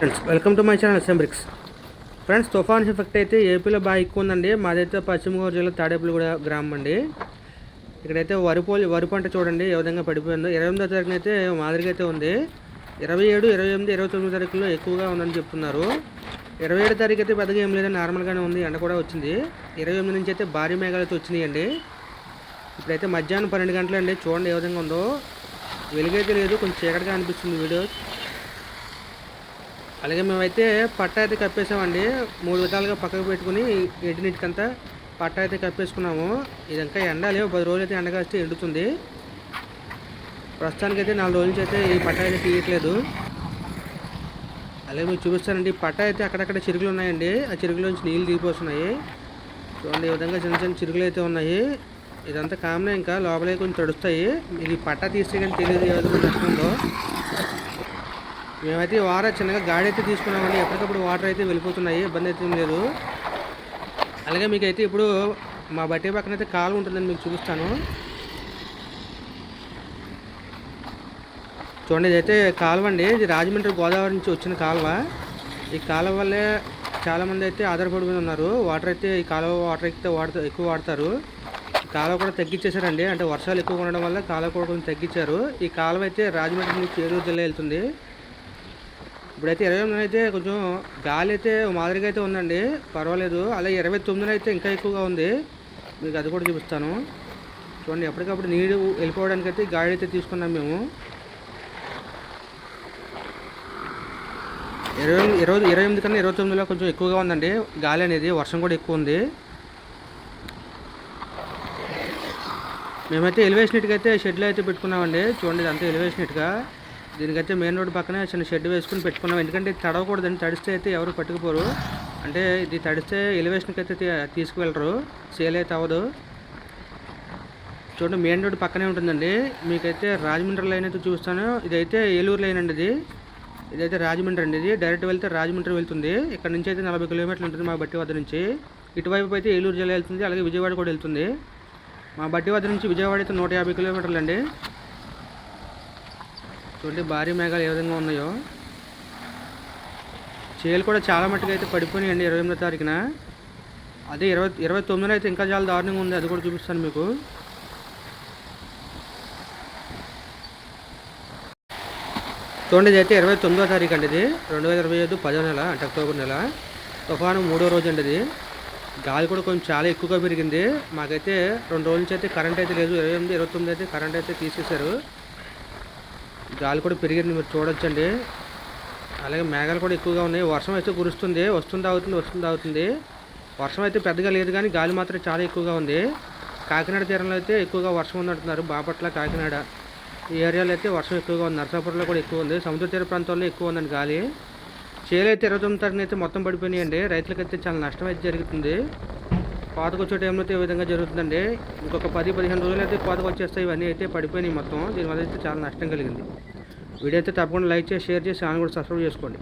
Friends welcome to my channel సెంబ్రిక్స్ friends తుఫాన్ effect అయితే ఏపీలో బాగా ఎక్కువ ఉందండి. మాదైతే పశ్చిమ గోదావరి జిల్లా తాడేపల్లిగూడ గ్రామం అండి. ఇక్కడైతే వరి పోలి వరి పంట చూడండి ఏ విధంగా పడిపోయిందో. ఇరవై ఎనిమిదో తారీఖున అయితే మాదిరిగా అయితే ఉంది. ఇరవై ఏడు ఇరవై ఎనిమిది ఇరవై తొమ్మిది తారీఖులో ఎక్కువగా ఉందని చెప్తున్నారు. ఇరవై ఏడు తారీఖు అయితే పెద్దగా ఏం లేదని నార్మల్గానే ఉంది ఎండ కూడా వచ్చింది. ఇరవై ఎనిమిది నుంచి అయితే భారీ మేఘాలు అయితే వచ్చినాయండి. ఇప్పుడైతే మధ్యాహ్నం పన్నెండు గంటలండి చూడండి ఏ విధంగా ఉందో. వెలుగైతే లేదు కొంచెం చీకటిగా అనిపిస్తుంది వీడియో. అలాగే మేమైతే పట్ట అయితే కప్పేసామండి. మూడు విధాలుగా పక్కకు పెట్టుకుని ఇంటినిటికంతా పట్ట అయితే కప్పేసుకున్నాము. ఇది ఇంకా ఎండాలి పది రోజులు అయితే ఎండ ఎండుతుంది. ప్రస్తుతానికైతే నాలుగు రోజుల నుంచి అయితే ఈ పట్ట అయితే తీయట్లేదు. అలాగే మీకు చూపిస్తానండి. పట్ట అయితే అక్కడక్కడ చిరుగులు ఉన్నాయండి. ఆ చిరుగులోంచి నీళ్ళు దిగిపోతున్నాయి. చూడండి ఈ విధంగా చిన్న చిన్న చిరుగులు అయితే ఉన్నాయి. ఇదంతా కామనే ఇంకా లోపలే కొంచెం తడుస్తాయి. ఇది పట్ట తీస్తే కానీ తెలియదు ఏ విధంగా మేమైతే వారా చిన్నగా గాడి అయితే తీసుకున్నామండి. ఎప్పటికప్పుడు వాటర్ అయితే వెళ్ళిపోతున్నాయి. ఇబ్బంది అయితే లేదు. అలాగే మీకు అయితే ఇప్పుడు మా బట్టి పక్కన అయితే కాలువ ఉంటుందని మీకు చూపిస్తాను. చూడండి ఇదైతే కాలువ అండి. ఇది రాజమండ్రి గోదావరి నుంచి వచ్చిన కాలువ. ఈ కాలువ వల్లే చాలామంది అయితే ఆధారపడి ఉన్నారు. వాటర్ అయితే ఈ కాలువ వాటర్ అయితే వాడతారు ఎక్కువ వాడతారు. కాలువ కూడా తగ్గించేశారండి అంటే వర్షాలు ఎక్కువ ఉండడం వల్ల కాలువ కూడా కొంచెం తగ్గించారు ఈ కాలువ అయితే రాజమండ్రి నుంచి ఏలూరు జిల్లా వెళ్తుంది. ఇప్పుడైతే ఇరవై ఎనిమిది అయితే కొంచెం గాలి అయితే మాదిరిగా అయితే ఉందండి. పర్వాలేదు. అలాగే ఇరవై తొమ్మిదిన అయితే ఇంకా ఎక్కువగా ఉంది. మీకు అది కూడా చూపిస్తాను. చూడండి ఎప్పటికప్పుడు నీరు వెళ్ళిపోవడానికి అయితే గాడి అయితే తీసుకున్నాం మేము. ఇరవై ఇరవై ఇరవై ఎనిమిది కన్నా ఇరవై తొమ్మిదిలో కొంచెం ఎక్కువగా ఉందండి. గాలి అనేది వర్షం కూడా ఎక్కువ ఉంది. మేమైతే ఎలివేషన్ అయితే షెడ్లో అయితే పెట్టుకున్నామండి. చూడండి ఇదంతా ఎలివేషన్ దీనికైతే మెయిన్ రోడ్ పక్కనే చిన్న షెడ్ వేసుకుని పెట్టుకున్నాం. ఎందుకంటే ఇది తడిస్తే అయితే ఎవరు పట్టుకుపోరు. అంటే ఇది తడిస్తే ఎలివేషన్కి అయితే తీసుకువెళ్ళరు. సేల్ అయితే అవ్వదు. చూడండి మెయిన్ రోడ్ పక్కనే ఉంటుందండి. మీకైతే రాజమండ్రి లైన్ అయితే చూస్తాను. ఇదైతే ఏలూరు లైన్ అండి ఇది. ఇదైతే రాజమండ్రి అండి ఇది. డైరెక్ట్ వెళ్తే రాజమండ్రి వెళ్తుంది. ఇక్కడ నుంచి అయితే నలభై కిలోమీటర్లు ఉంటుంది మా బట్టి వద్ద నుంచి. ఇటువైపు అయితే ఏలూరు జిల్లా వెళ్తుంది. అలాగే విజయవాడ కూడా వెళ్తుంది. మా బట్టి వద్ద నుంచి విజయవాడ అయితే నూట యాభై కిలోమీటర్లు అండి. చూడండి భారీ మేఘాలు ఏ విధంగా ఉన్నాయో. చేలు కూడా చాలా మట్టుకు అయితే పడిపోయినాయండి ఇరవై ఎనిమిదో తారీఖున. అదే ఇరవై ఇరవై తొమ్మిదిలో అయితే ఇంకా చాలా దారుణంగా ఉంది అది కూడా చూపిస్తాను మీకు. చూడండి ఇది అయితే ఇరవై తొమ్మిదో తారీఖు అండి ఇది. రెండు వేల ఇరవై ఐదు పదో నెల అంటే అక్టోబర్ నెల. తుఫాను మూడో రోజు అండి ఇది. గాలి కూడా కొంచెం చాలా ఎక్కువగా పెరిగింది. మాకైతే రెండు రోజుల నుంచి అయితే కరెంట్ అయితే లేదు. ఇరవై ఎనిమిది ఇరవై తొమ్మిది అయితే కరెంట్ అయితే తీసేశారు. గాలి కూడా పెరిగింది మీరు చూడొచ్చండి. అలాగే మేఘాలు కూడా ఎక్కువగా ఉన్నాయి. వర్షం అయితే కురుస్తుంది వస్తుంది అవుతుంది వస్తుంది అవుతుంది వర్షం అయితే పెద్దగా లేదు కానీ గాలి మాత్రం చాలా ఎక్కువగా ఉంది. కాకినాడ తీరంలో అయితే ఎక్కువగా వర్షం ఉందంటున్నారు బాపట్ల కాకినాడ ఈ ఏరియాలో అయితే వర్షం ఎక్కువగా ఉంది. నర్సాపురంలో కూడా ఎక్కువ ఉంది. సముద్ర తీర ప్రాంతాల్లో ఎక్కువ ఉందండి గాలి. చేలు అయితే ఇరవై తొమ్మిది తారీఖున అయితే మొత్తం పడిపోయినాయండి. రైతులకైతే చాలా నష్టం అయితే జరుగుతుంది. కోతకు వచ్చే టైంలో అయితే ఈ విధంగా జరుగుతుందండి. ఇంకొక పది పదిహేను రోజులు అయితే కోతకు ఇవన్నీ అయితే పడిపోయినాయి మొత్తం. దీనివల్ల అయితే చాలా నష్టం కలిగింది. వీడియో అయితే తప్పకుండా లైక్ చేసి షేర్ చేసి ఛానల్ కూడా సబ్స్క్రైబ్ చేసుకోండి.